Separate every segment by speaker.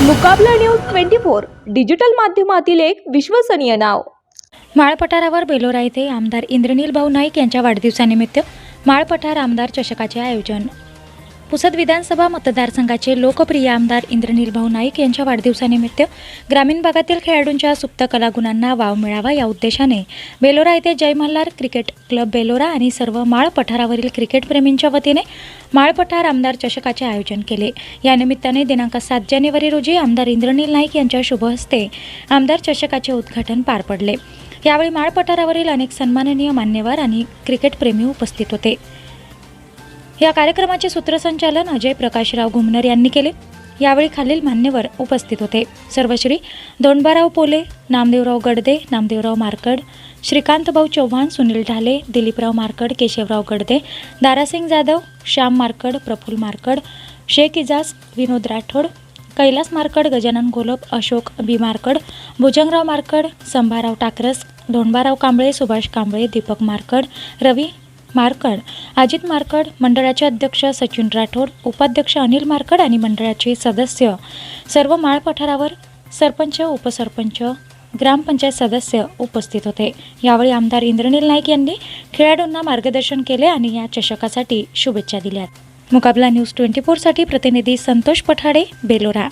Speaker 1: Mukabla news twenty four digital माध्यमातील एक विश्वसनीय नाव.
Speaker 2: माळ पठारावर बेलोरा येथे आमदार इंद्रनील भाऊ नाईक यांच्या वाढदिवसानिमित्त माळ पठार आमदार चषकाचे आयोजन. पुसद विधानसभा मतदारसंघाचे लोकप्रिय आमदार इंद्रनील भाऊ नाईक यांच्या वाढदिवसानिमित्त ग्रामीण भागातील खेळाडूंच्या सुप्त कलागुणांना वाव मिळावा या उद्देशाने बेलोरा येथे जय मल्हार क्रिकेट क्लब बेलोरा आणि सर्व माळ पठारावरील क्रिकेटप्रेमींच्या वतीने माळ पठार आमदार चषकाचे आयोजन केले. या निमित्ताने दिनांक सात जानेवारी रोजी आमदार इंद्रनील नाईक यांच्या शुभहस्ते आमदार चषकाचे उद्घाटन पार पडले. यावेळी माळ पठारावरील अनेक सन्माननीय मान्यवर आणि क्रिकेटप्रेमी उपस्थित होते. या कार्यक्रमाचे सूत्रसंचालन अजय प्रकाशराव घुमनर यांनी केले. यावेळी खालील मान्यवर उपस्थित होते. सर्वश्री दोंडबाराव पोले नामदेवराव गडदे नामदेवराव मारकड श्रीकांतभाऊ चव्हाण सुनील ढाले दिलीपराव मारकड केशवराव गडदे दारासिंग जाधव श्याम मारकड प्रफुल मारकड शेख इजाज विनोद राठोड कैलास मारकड गजानन गोलप अशोक बी मारकड भुजंगराव मारकड संभाराव टाकरस धोंडबाराव कांबळे सुभाष कांबळे दीपक मारकड रवी मारकड अजित मारकड मंडळाचे अध्यक्ष सचिन राठोड उपाध्यक्ष अनिल मारकड आणि मंडळाचे सदस्य. सर्व माळ पठारावर सरपंच उपसरपंच ग्रामपंचायत सदस्य उपस्थित होते. यावेळी आमदार इंद्रनील नाईक यांनी खेळाडूंना मार्गदर्शन केले आणि या चषकासाठी शुभेच्छा दिल्या मुकाबला न्यूज ट्वेंटी फोरसाठी प्रतिनिधी Santosh Pathade Belora.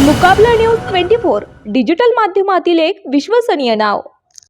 Speaker 1: Mukabla news twenty four digital माध्यमातील एक विश्वसनीय नाव.